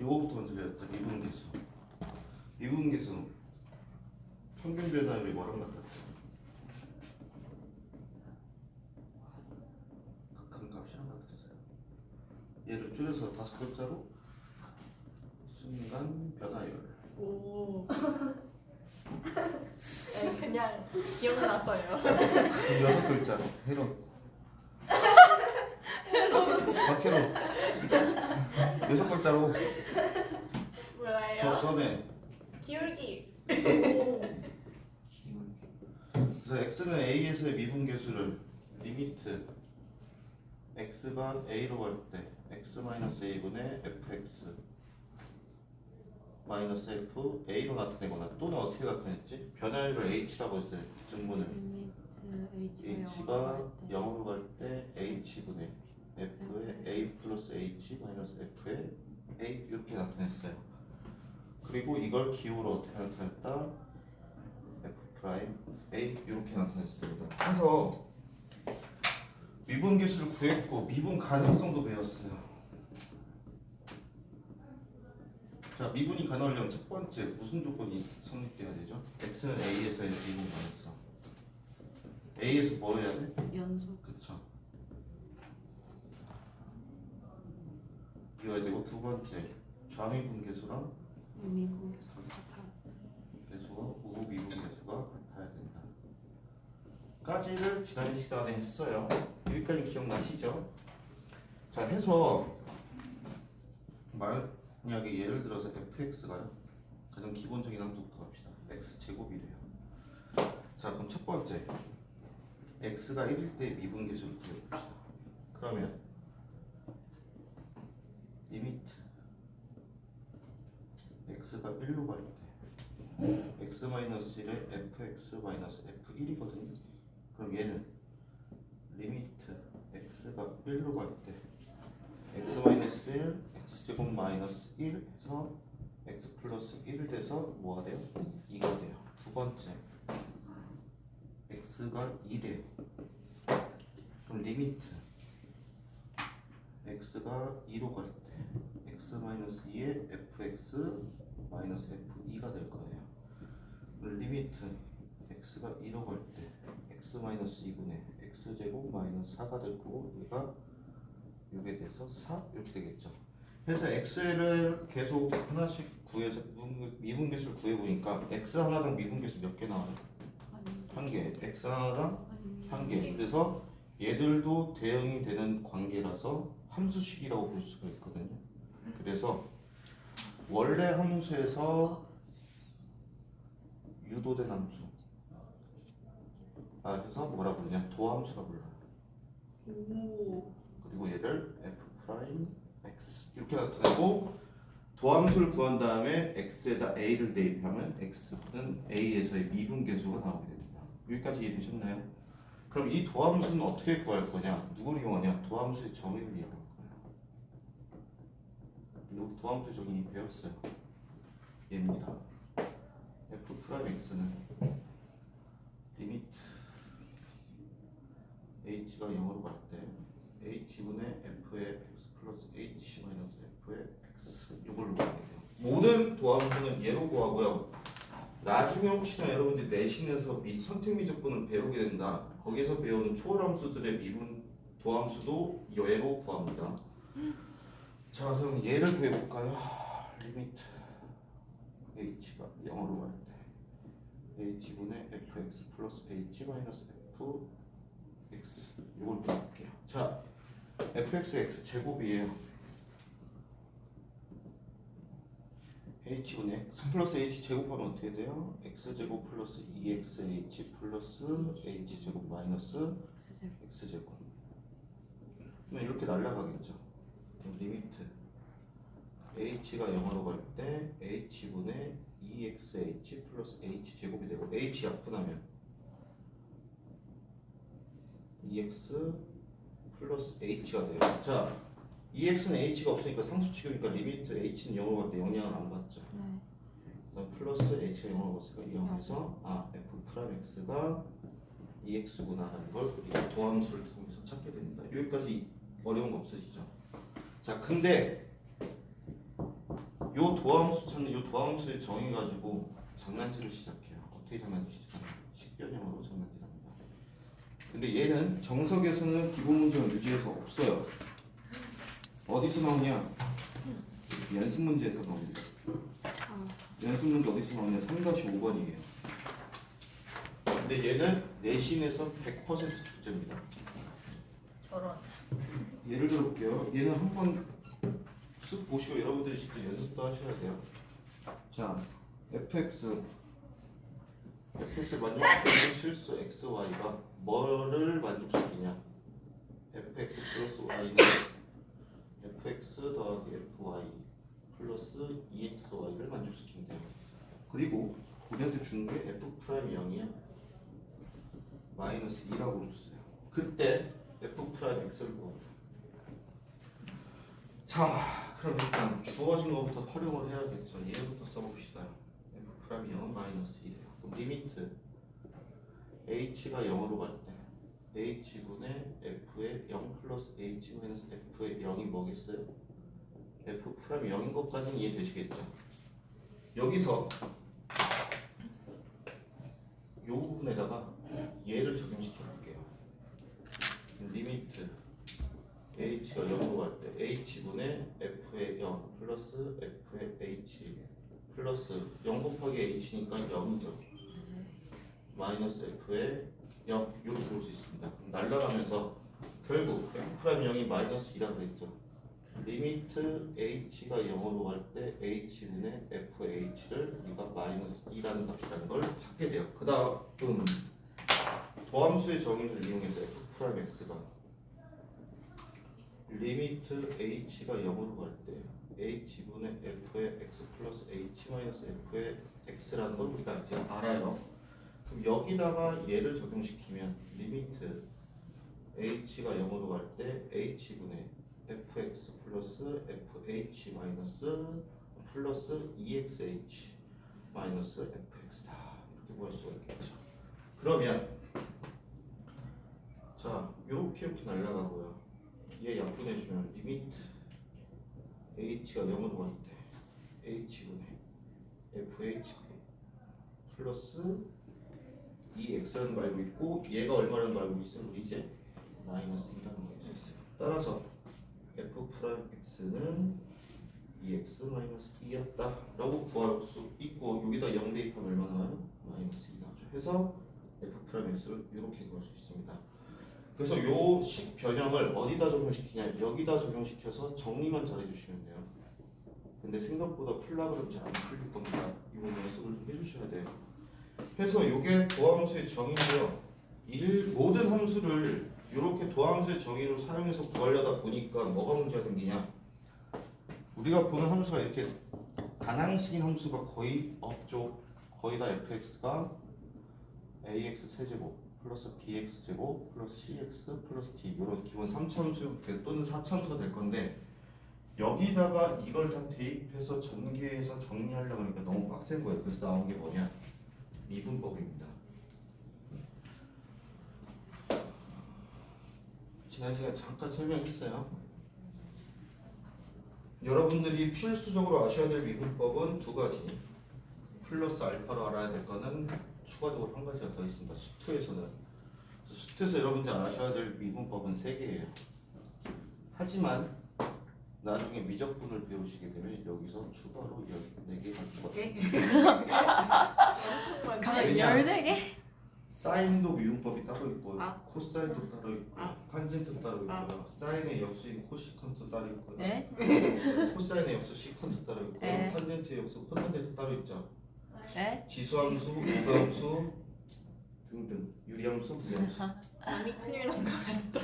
이거부터 먼저 배웠다. 미분계수. 미분계수 평균 변화율이 뭐랑 같았죠? 극한 값이랑 같았어요. 얘를 줄여서 다섯 글자로 순간 변화율. 오. 네, 그냥 기억났어요. 그 여섯 글자로 해로. 박해로. 여섯 글자로 저 몰라요. 전에 기울기. 그래서 x는 a에서의 미분계수를 리미트 x가 a로 갈 때 x 마이너스 a분의 fx 마이너스 f a로 나타내거나 또는 어떻게 나타냈지? 변화율을 h라고 했어요. 증문을 리미트 h가 0으로 갈 때 h분의 f의 a 플러스 h 마이너스 f의 a 이렇게 나타냈어요. 그리고 이걸 기호로 어떻게 나타냈다? f 프라임 a 이렇게 나타냈습니다. 그래서 미분 계수를 구했고 미분 가능성도 배웠어요. 자 미분이 가능하려면 첫 번째 무슨 조건이 성립돼야 되죠? x는 a에서의 미분 가능성. a에서 뭐 해야 돼? 연속 그쵸. 이어야 되고 두 번째 좌미 분 계수랑 미분 계속 같아. 계수가 우미분 계수가 같아야 된다. 까지를 지난 시간에 했어요. 여기까지 기억나시죠? 자 해서 만약에 예를 들어서 fx가요 가장 기본적인 함수부터 갑시다. x 제곱이래요. 자 그럼 첫 번째 x가 1일 때 미분 계수를 구해봅시다. 그러면 리미트 x가 1로 갈 때 x 마이너스 1에 fx 마이너스 f1이거든요. 그럼 얘는 리미트 x가 1로 갈 때 x 마이너스 1, x 제곱 마이너스 1 해서 x 플러스 1 돼서 뭐가 돼요? 2가 돼요. 두 번째 x가 2래요. 그럼 리미트 x가 2로 갈 때 마이너스 2에 fx 마이너스 f2가 될 거예요. 리미트 x가 2로 갈 때 x 마이너스 2분의 x 제곱 마이너스 4가 될 거고 얘가 이게 돼서 4 이렇게 되겠죠. 그래서 x를 계속 하나씩 구해서 미분- 미분계수를 구해 보니까 x 하나당 미분계수 몇 개 나와요? 한 개. x 하나당 한 개. 그래서 얘들도 대응이 되는 관계라서 함수식이라고 볼 수가 있거든요. 그래서 원래 함수에서 유도된 함수. 아, 그래서 뭐라 부르냐? 도함수라 불러요. 오. 그리고 얘를 f 프라임 x 이렇게 나타내고 도함수를 구한 다음에 x에다 a를 대입하면 x는 a에서의 미분계수가 나오게 됩니다. 여기까지 이해되셨나요? 그럼 이 도함수는 어떻게 구할 거냐? 누구를 이용하냐? 도함수의 정의를 거예요. 여기 도함수 정의 이미 배웠어요. 얘입니다. f 프라임 x는 리미트 h가 0으로 갈 때 h분의 f의 x 플러스 h 마이너스 f의 x 이걸로 구하게 돼요. 모든 도함수는 얘로 구하고요. 나중에 혹시나 여러분들 내신에서 미, 선택 미적분을 배우게 된다. 거기서 배우는 초월함수들의 미분 도함수도 얘로 구합니다. 자 그럼 얘를 구해볼까요? 리미트 h가 0으로 갈 때 h분의 fx 플러스 h 마이너스 f x 이걸 볼게요. 자, fx x 제곱이에요. h분의 x 플러스 h 제곱하면 어떻게 돼요? x 제곱 플러스 2xh 플러스 h 제곱 마이너스 X제곱 x 제곱. 이렇게 날라가겠죠. 그럼 리미트 h가 0으로 갈 때 h분의 2xh 플러스 h 제곱이 되고 h 약분하면 2x 플러스 h가 돼요. 자, 2x는 h가 없으니까 상수치니까 리미트 h는 0으로 갈 때 영향을 안 받죠. 네. 그다음 플러스 h가 0으로 갔으니까 0에서 아 f 프라임 x가 2x구나라는 걸 우리가 도함수를 통해서 찾게 됩니다. 여기까지 어려운 거 없으시죠? 자, 근데 요 도함수 찾는 요 도함수의 정의 가지고 장난질을 시작해요. 어떻게 시작하냐? 식변형으로 장난질합니다. 근데 얘는 정석에서는 기본 문제가 유지해서 없어요. 어디서 나오냐? 연습 문제에서 나옵니다. 아, 연습 문제 어디서 나오냐? 3-5번이에요. 근데 얘는 내신에서 100% 출제입니다. 저런. 예를 들어볼게요. 얘는 한번 쓱 보시고 여러분들이 직접 연습도 하셔야 돼요. 자, fx fx 만족시키는 실수 xy가 뭐를 만족시키냐? fx 플러스 y는 fx 더하기 fy 플러스 exy를 만족시킨대요. 그리고 우리한테 준 게 f 프라임 0이야. 마이너스 2라고 줬어요. 그때 f 프라임 x를 구하요 자, 그럼 일단 주어진 것부터 활용을 해야겠죠. 얘부터 써봅시다. f 프라임 0은 마이너스 1이에요. 그럼 리미트 h가 0으로 갈 때 h분의 f의 0 플러스 h 마이너스 f의 0이 뭐겠어요? f 프라임 0인 것까지는 이해되시겠죠? 여기서 요 부분에다가 얘를 적용시켜 볼게요. 리미트 h가 0으로 갈 때 h분의 f의 0 플러스 f의 h 플러스 0 곱하기 h니까 0이죠. 마이너스 f의 0 이렇게 볼 수 있습니다. 날라가면서 결국 f 프라임 0이 마이너스 2라고 그랬죠. 리미트 h가 0으로 갈 때 h분의 fh를 우리가 마이너스 2라는 값이라는 걸 찾게 돼요. 그 다음 도함수의 정의를 이용해서 f 프라임 x가 리미트 h가 0으로 갈 때 h분의 f의 x 플러스 h 마이너스 f의 x라는 걸 우리가 이제 알아요. 그럼 여기다가 얘를 적용시키면 리미트 h가 0으로 갈 때 h분의 fx 플러스 fh 마이너스 플러스 exh 마이너스 fx다 이렇게 구할 수가 있겠죠. 그러면 자 이렇게 이렇게 날라가고요. 얘 약분해주면 리미트 h가 0으로 갈 때 h분의 fh 플러스 이 x라는 거 알고 있고 얘가 얼마라는 거 알고? 우리 이제 마이너스 2라는 거 알고 있어요. 따라서 f 프라임 x는 2x 마이너스 2였다 라고 구할 수 있고 여기다 0 대입하면 얼마 나와요? 마이너스 2 나오죠. 해서 f 프라임 x를 이렇게 구할 수 있습니다. 그래서 요 식 변형을 어디다 적용시키냐 여기다 적용시켜서 정리만 잘 해주시면 돼요. 근데 생각보다 풀라 그러면 잘안 풀릴 겁니다. 이거 연습을 좀 해주셔야 돼요. 해서 요게 도함수의 정의고요. 일 모든 함수를 이렇게 도함수의 정의로 사용해서 구하려다 보니까 뭐가 문제가 생기냐? 우리가 보는 함수가 이렇게 단항식인 함수가 거의 없죠. 거의 다 fx가 ax 세제곱 플러스 bx 제곱 플러스 cx 플러스 d 이런 기본 3차함수 또는 4차함수가 될 건데 여기다가 이걸 다 대입해서 전개해서 정리하려고 하니까 너무 빡센 거예요. 그래서 나온 게 뭐냐? 미분법입니다. 지난 시간에 잠깐 설명했어요. 여러분들이 필수적으로 아셔야 될 미분법은 두 가지. 플러스 알파로 알아야 될 거는 추가적으로 한 가지가 더 있습니다. 수투에서는. 수투에서 여러분들 아셔야 될 미분법은 세 개예요. 하지만 나중에 미적분을 배우시게 되면 여기서 추가로 14개가 추가. 엄청 많네. 가만 왜냐? 14개? 사인도 미분법이 따로 있고 아. 코사인도 따로 있고 아. 탄젠트 따로 있고요. 아. 사인의 역수인 코시컨트 따로 있고요. 네? 코사인의 역수 시컨트 따로 있고 네. 탄젠트의 역수 코탄젠트 따로 있죠. 네? 지수함수, 우수함수 등등 유리함수, 부함수 이미 큰일 난 거.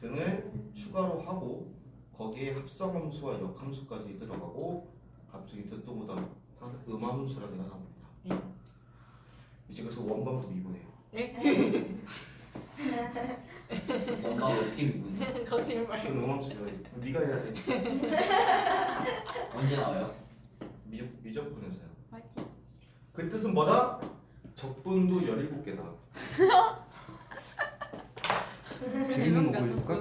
등을 추가로 하고 거기에 합성함수와 역함수까지 들어가고 갑자기 듣도 못한 음함수라는 게 나옵니다. 예. 이제 그래서 원방도 미분해요. 엄마 어떻게 미분해? 거짓말. 그 음함수가 네가 해야 돼. 언제 나와요? 미, 미적분에서요. 그 뜻은 뭐다? 적분도 17개다. 재밌는 거 보여줄까?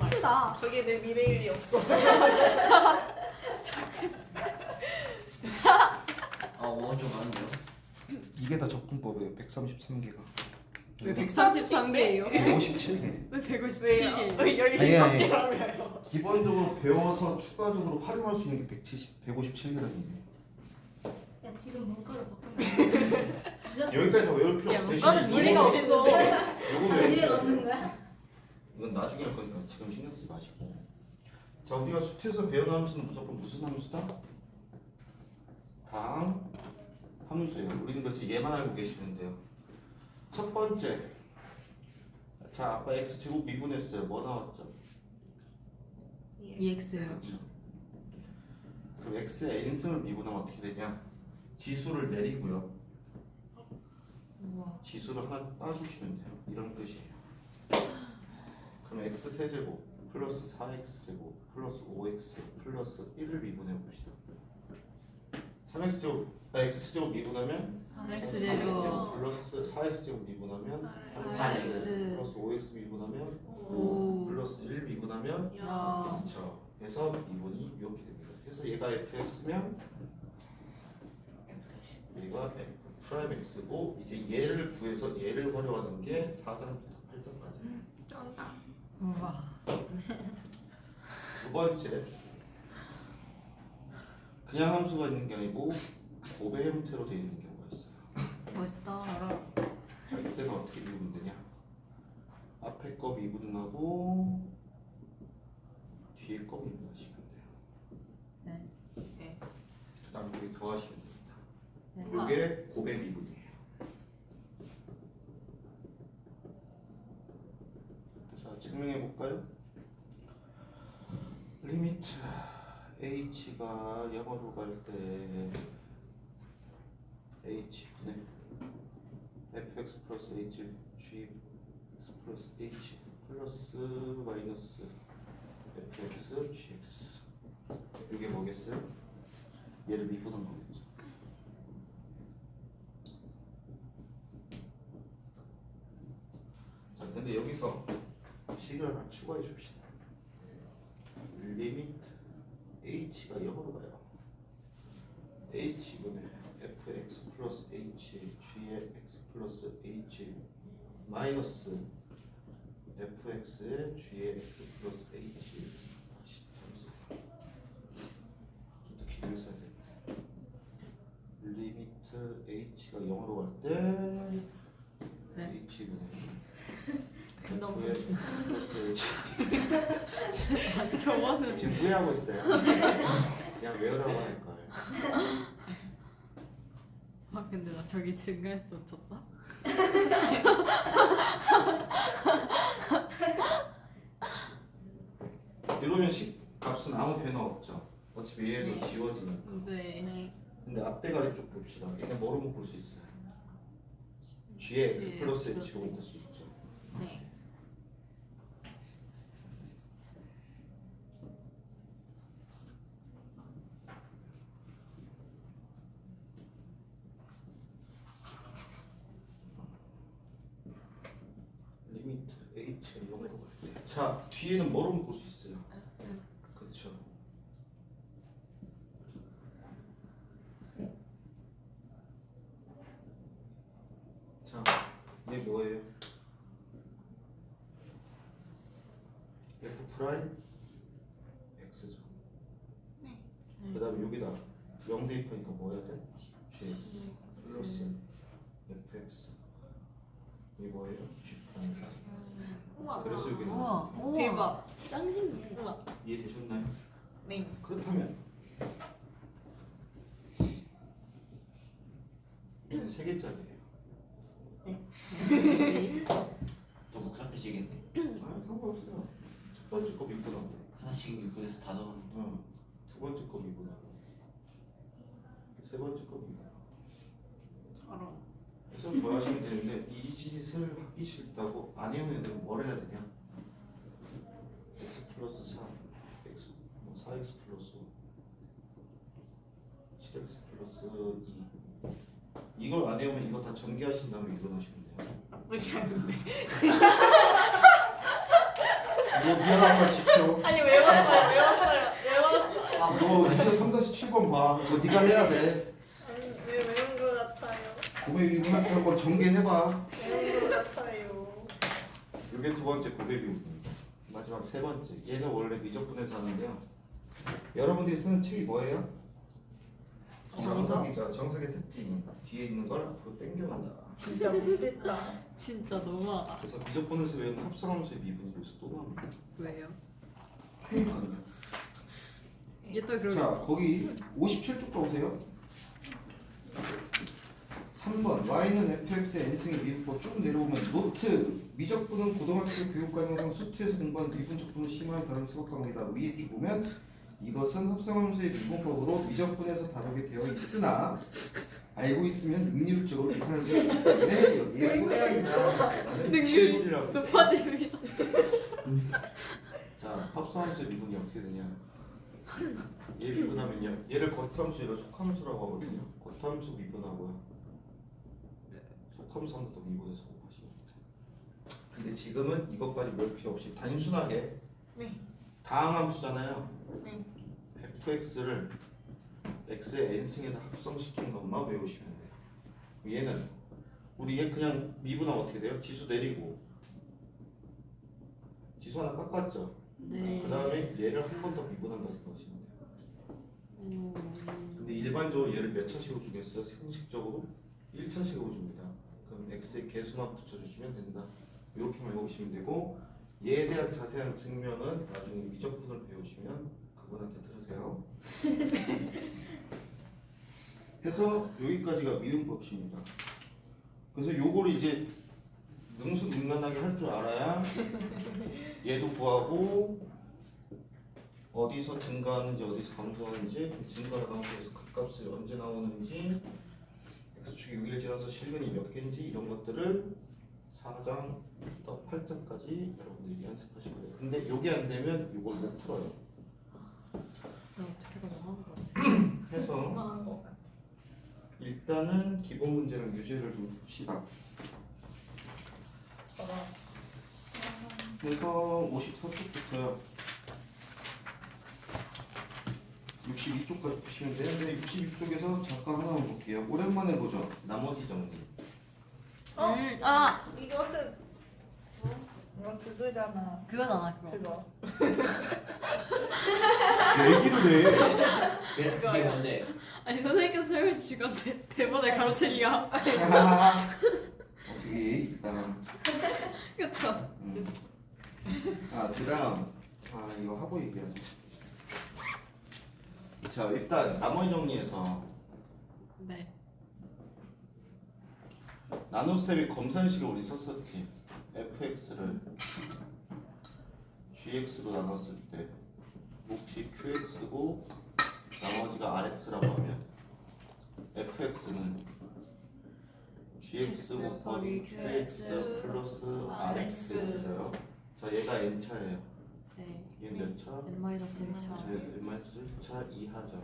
팩트다 저게 내 미래일이 없어. 좀 많은데요? 이게 다 적분법이에요 133개가 왜 133개예요? 157개 왜 157개? 왜 여기 아니, 아니. 밖이라며요? 기본적으로 배워서 추가적으로 활용할 수 있는 게 170, 157개라는 얘기예요 야 지금 문과로 바꾸면 여기까지 다 외울 필요 야, 없어 문과는 미래가 없어. 요거 아, 미래가 외우셔야 없는 돼요 거야? 이건 나중에 할 거니까 지금 신경 쓰지 마시고 자 우리가 수트에서 배운 함수는 무조건 무슨 함수다? 당 함수예요 우리는 그래서 얘만 알고 계시면 돼요 첫 번째 자 아까 x제곱 미분했어요 뭐 나왔죠? EX요. 그렇죠 그럼 x의 n승을 미분하면 어떻게 되냐 지수를 내리고요 우와. 지수를 하나 따주시면 돼요. 이런 뜻이에요. 그럼 x 세제곱 플러스 4x 제곱 플러스 5x 플러스 1을 미분해 봅시다. 3x 제곱 아, x 제곱 미분하면 3x 3x 제곱. 제곱 플러스 4x 제곱 미분하면 8x. 플러스 5x 미분하면 오. 플러스 1 미분하면 야. 그렇죠. 그래서 미분이 이렇게 됩니다. 그래서 얘가 fx면 얘가 프라임 x고 이제 얘를 구해서 얘를 활용하는 게 4장부터 8장까지. 쩐다. 우와. 두 번째 그냥 함수가 있는 게 아니고 곱의 형태로 되어 있는 경우가 있어요. 멋있다. 자 이때는 어떻게 미분 되냐? 앞에 거 미분하고 뒤에 거 미분하시면 돼요. 네. 네. 그다음 여기 더하시면 됩니 이게 곱의 미분이에요. 자 증명해 볼까요? 리미트 h가 0으로 갈 때 h 분의 fx 플러스 h g 플러스 h 플러스 마이너스 fx gx 이게 뭐겠어요? 얘를 미분한 거겠죠. 자, 근데 여기서 식을 하나 추가해 줍시다. 리미트 h가 0으로 가요. h분의 fx 플러스 h g의 x 플러스 h 마이너스 fx의 g의 x 플러스 h 잠수 좀더 길게 써야 돼. 리미트 h가 0으로 갈때 네. h분의 너무 fx 플러스 h 저거는 지금 후회하고 있어요. 그냥 외우라고 할 걸. 아 근데 나 저기 증가해서 놓쳤다. 이러면 식 값은 아무 변화 없죠. 어차피 얘도 네. 지워지니까. 네. 네. 근데 앞대가리 쪽 봅시다. 얘는 뭐로 묶을 수 있어요? g의 x 플러스 플러스 h로 묶을 수 있죠. 네. 리미트 h가 0으로 갈 때. 자 뒤에는 뭐로 묶을 수 있어요? 그렇죠. 자, 이게 뭐예요? f 프라임 x죠. 네. 그다음에 여기다 0 대입하니까 뭐 해야 돼? gx 플러스 fx 이게 뭐예요? g 프라임 x. 우와. 그래서 여기 우와. 우와. 대박. 짱 신기해. 우와. 이해되셨나요? 네. 그렇다면 얘는 세 개짜리예요. 네. 또 복잡해지겠네. 아 상관없어요. 첫 번째 거 미분하고, 하나씩 6분에서 다 적었네. 어, 두 번째 거 미분하고, 세 번째 거 미분하고. 저런. 그래서 더하시면 되는데 이 짓을 하기 싫다고 안 해오는 애들은 뭘 해야 되냐? x 플러스 3, x 뭐 4x 플러스 7x 플러스 2 이걸 안 해오면 이거 다 전개하신 다음에 이거 넣으시면 돼요. 나쁘지 않은데. 이거 미안한 걸 지켜. 아니 외웠어요. 외웠어요. 외웠어요. 너 이제 3-7번 봐. 이거 네가 해야 돼. 아니 왜 외운 고백 미분 한번 전개해봐. 배운 것 같아요. 이게 두 번째 고백 미분입니다. 마지막 세 번째. 얘는 원래 미적분에서 하는데요. 여러분들이 쓰는 책이 뭐예요? 정석이죠. 정석의 특징. 뒤에 있는 걸 앞으로 당겨간다. 진짜 못됐다. 진짜 너무하다. 그래서 미적분에서 배우는 합성함수의 미분이 여기서 또 나옵니다. 왜요? 그러니까요. 얘 또 자, 그러겠지. 거기 57쪽 보세요. 3번 y는 fx의 n승의 미분법 쭉 내려오면 노트 미적분은 고등학교 교육과정상 수트에서 공부한 미분적분을 심화한 다른 수학 과목이다. 위에 쭉 보면 이것은 합성함수의 미분법으로 미적분에서 다루게 되어 있으나 알고 있으면 능률적으로 계산할 수 있는데 여기에 소개하기가 나는 능률 지혜 소리라고 있어요. 높아집니다. 자, 합성함수의 미분이 어떻게 되냐? 얘 미분하면요. 얘를 겉함수, 얘를 속함수라고 하거든요. 겉함수 미분하고요. 미분해서 곱하시면 돼요. 근데 지금은 이것까지 볼 필요 없이 단순하게 네. 다항함수잖아요. 네. fx를 x의 n승에다 합성시킨 것만 외우시면 돼요. 얘는 우리 얘 그냥 미분하면 어떻게 돼요? 지수 내리고 지수 하나 깎았죠? 네. 그 다음에 얘를 한 번 더 미분한다 생각하시면 돼요. 음, 근데 일반적으로 얘를 몇 차식으로 주겠어요? 형식적으로 1차식으로 줍니다. 그럼 x의 개수만 붙여주시면 된다. 이렇게만 외우시면 되고 얘에 대한 자세한 측면은 나중에 미적분을 배우시면 그분한테 들으세요. 해서 여기까지가 미분법식입니다. 그래서 요거를 이제 능수능란하게 할 줄 알아야 얘도 구하고 어디서 증가하는지 어디서 감소하는지 그 증가나 감소에서 극값이 언제 나오는지 x축이 6일 지나서 실근이 몇 개인지 이런 것들을 4장 부터 8장까지 여러분들이 연습하실 거예요. 근데 요게 안 되면 이걸 못 풀어요. 나 어떻게든 망한. 해서 망한 것 같아. 일단은 기본 문제랑 유제를 좀 풉시다. 그래서 54쪽부터요. 62쪽까지 푸시면 되는데 62쪽에서 잠깐 하나만 볼게요. 오랜만에 보죠. 나머지 정리. 어? 음, 아 이것은 뭐? 그거잖아. 그거잖아 그거. 그거. 얘기를 해. 그래서 그게 뭔데? 아니 선생님께서 설명해 주신 건데 대본에 가로채기가 오케이. 일단 그쵸? 음. 아 그다음 아 이거 하고 얘기하자. 자 일단 나머지 정리해서 네. 나눗셈의 검산식을 우리 썼었지. fx를 gx로 나눴을 때 몫이 qx고 나머지가 rx라고 하면 fx는 gx 곱하기 qx 플러스 rx였어요. 자 얘가 n차예요. 네. 얘는 몇 차? n 마이너스 1차. 자 n-1차 2하죠.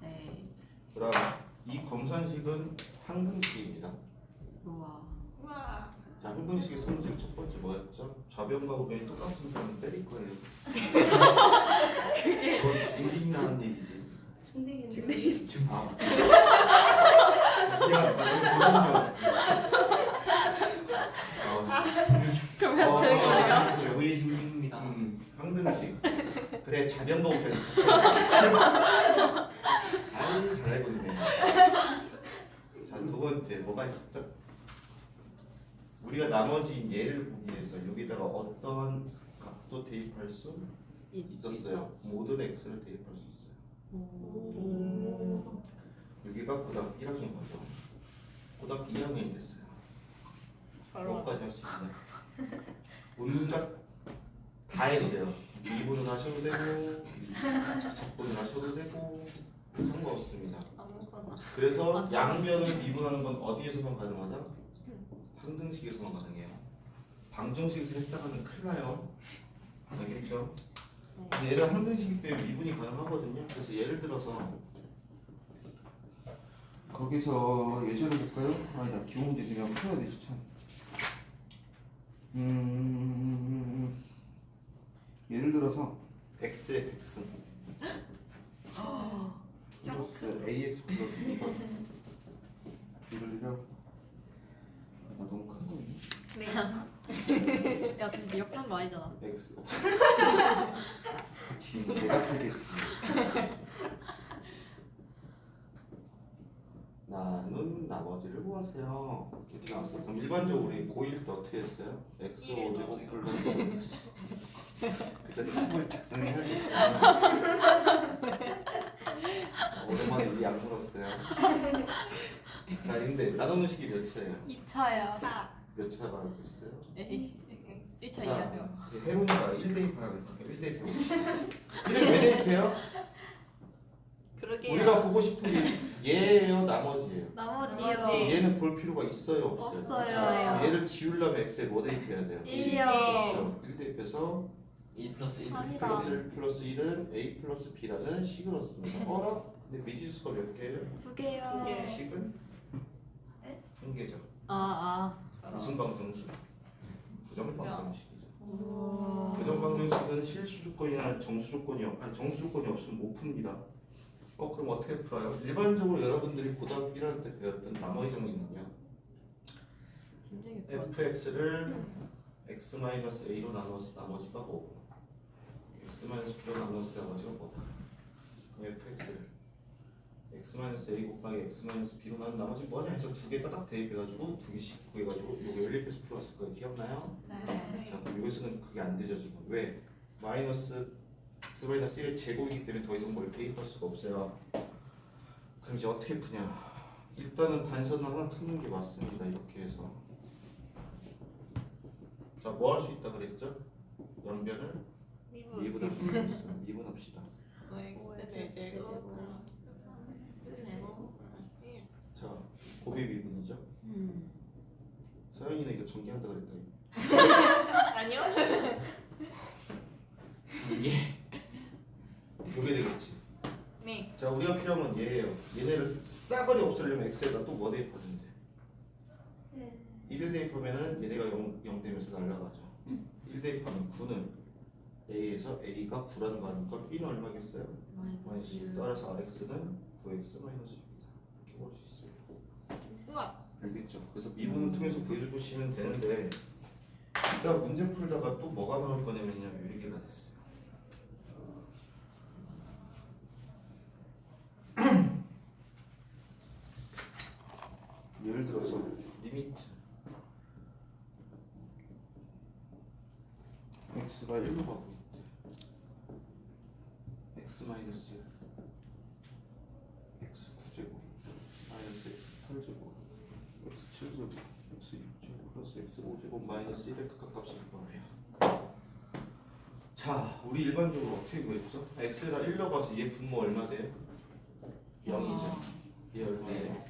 네. 그다음 이 검산식은 항등식입니다. 우와. 우와. 자, 항등식의 성질 첫 번째 뭐였죠? 좌변과 우변이 똑같으면 그냥 때릴 거예요. 그게 그건 중딩이라는 얘기지. 중대기는 아. 야, 나 그럼 어, 해야 되는 어, 거예요? 어, 우리 신입니다. 음, 항등식. 그래, 좌변과 우변. 아이, 잘 알고 있네. 자, 두 번째 뭐가 있었죠? 우리가 나머지 예를 보기 위해서 여기다가 어떠한 값도 대입할 수 있었어요. 모든 x를 대입할 수 있어요. 오. 여기가 고등학교 1학년 거죠. 고등학교 2학년이 됐어요. 뭐까지 할 수 있냐? 온갖 다 해도 돼요. 을 하셔도 되고, 적분을 하셔도 되고, 상관없습니다. 아무거나. 그래서 양변을 미분하는 건 어디에서만 가능하다? 항등식에서만 가능해요. 방정식에서 했다가는 큰일 나요. 알겠죠? 근데 얘는 항등식이기 때문에 미분이 가능하거든요. 그래서 예를 들어서 거기서 예제를 볼까요? 아니다 기본 그냥 풀어야 되지 참. 음, 예를 들어서 x의 백승. 플러스 ax 플러스 2번 이를 네. 야 근데 역한 거 아니잖아. x. 그치 내가 틀겠지. 나눈 나머지를 구하세요. 이렇게 나왔어 그럼 일반적으로 우리 고1 때 어떻게 했어요? x. 5제곱 플러스 그 전에 식을 작성해야겠다 오랜만에 이안 물었어요 자 근데 식이 몇 차예요? 2차야. 자. 몇 차가 알고 있어요? 에이 1차 자, 2야. 해로니가 1대입하라고 했으니까 1대입 1을 왜 대입해요? 그러게요. 우리가 보고 싶은 게 얘예요 나머지예요 나머지요. 나머지. 얘는 볼 필요가 있어요 없어요? 없어요. 얘를 지우려면 x에 뭐 대입해야 돼요? 일요. 그렇죠 1 대입해서 1 플러스 1 아니다. 플러스 1 플러스 1은 a 플러스 b라는 식을 얻습니다 어라? 근데 미지수가 몇 개예요? 두 개요. 두 개. 식은? 네? 한 개죠 아 무슨 방정식? 부정방정식이죠 아. 부정방정식은 실수 조건이나 정수 조건이 없, 아니 정수 조건이 없으면 못 풉니다. 어 그럼 어떻게 풀어요? 일반적으로 여러분들이 고등학교 1학년 때 배웠던 나머지 정의는요. 굉장히 fx를 x-a로 나눠서 나머지가 뭐고 x-b로 나눠서 나머지가 뭐다. 그럼 fx를 x-a 곱하기 x-b로 나눈 나머지 뭐냐 해서 두 개 따닥 대입해가지고 두 개씩 구해가지고 요거 연립해서 풀었을 거예요. 기억나요? 네. 자, 그럼 여기서는 그게 안 되죠 지금 왜? 마이너스 x 마이너스 1의 제곱이기 때문에 더 이상 뭘 대입할 수가 없어요 그럼 이제 어떻게 푸냐 일단은 단선을 하나 찾는 게 맞습니다 이렇게 해서 자 뭐 할 수 있다 그랬죠? 연변을 미분. 있어요 미분 합시다. x 제곱 플러스 제곱 플러스 자 고비 미분이죠? 음. 서연이는 이거 전개한다 그랬더니. 아니요. 이게 요게 되겠지. 네. 자 우리가 필요한 건 얘예요. 얘네를 싸그리 없애려면 x에다 또 뭐 대입하면 돼? 1을 대입하면은 얘네가 0, 0 되면서 날라가죠. 1 대입하면 9는 a에서 a가 9라는 거 아닙니까? b는 얼마겠어요? 마이너스 6 따라서 rx는 9x 마이너스 6이다 이렇게 볼 수 있어요 우와. 알겠죠? 그래서 미분을 통해서 구해주시면 되는데 이따 문제 풀다가 또 뭐가 나올 거냐면요 요 얘기가 됐어요 예를 들어서 리미트 x가 1로 가고 있대 x 마이너스 1 x 9제곱 마이너스 x 8제곱 x 7제곱 x 6제곱 플러스 x 5제곱 마이너스 1의 각각 값을 구하래요 자 우리 일반적으로 어떻게 구했죠? x가 1로 가서 얘 분모 얼마 돼요? 0이죠 얘 얼마 돼요?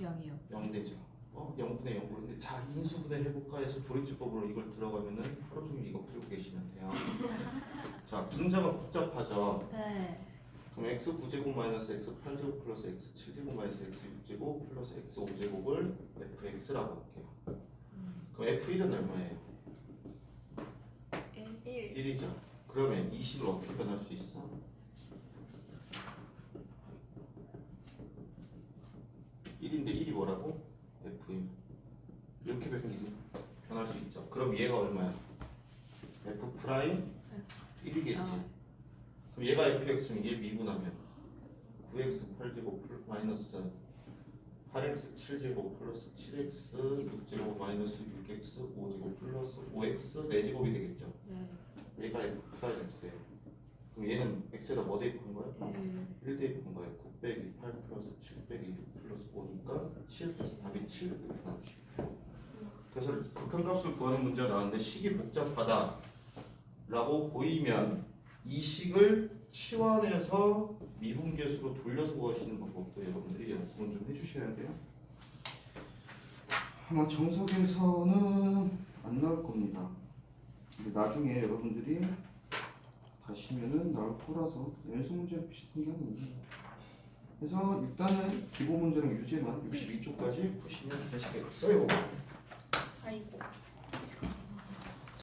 0이요. 0 되죠. 어? 0분의 0 그런데 자 인수분해 해볼까 해서 조립제법으로 이걸 들어가면은 하루 종일 이거 풀고 계시면 돼요. 자 분자가 복잡하죠. 네. 그럼 x 9제곱 마이너스 x 8제곱 플러스 x 7제곱 마이너스 x 6제곱 플러스 x 5제곱을 fx라고 할게요. 그럼 f1은 얼마예요? 1. 1이죠. 그러면 이 식을 어떻게 변할 수 있어? 일인데 1이 뭐라고? F1 이렇게 변기 변할 수 있죠. 그럼 얘가 얼마야? F 프라임 1이겠지. 아. 그럼 얘가 fx면 얘 미분하면 9x 8제곱 플- 마이너스 8x 7제곱 플러스 7x 6제곱 마이너스 6x 5제곱 플러스 5x 4제곱이 되겠죠. 네. 얘가 f 프라임 x예요. 그럼 얘는 x에다 뭐 대입한 거야? 1. 1 대입한 거예요. 9 빼기 8 플러스 7 빼기 6 플러스 5니까 7 플러스 답이 7 이렇게 나오시고 그래서 극한값을 구하는 문제가 나왔는데 식이 복잡하다 라고 보이면 이 식을 치환해서 미분계수로 돌려서 구하시는 방법도 여러분들이 연습은 좀 해주셔야 돼요. 아마 정석에서는 안 나올 겁니다. 근데 나중에 여러분들이 다시면은 나올 거라서 연습 문제랑 비슷한 게 아니에요. 그래서 일단은 기본 문제랑 유제만 62쪽까지 푸시면 되시겠어요. 아이고.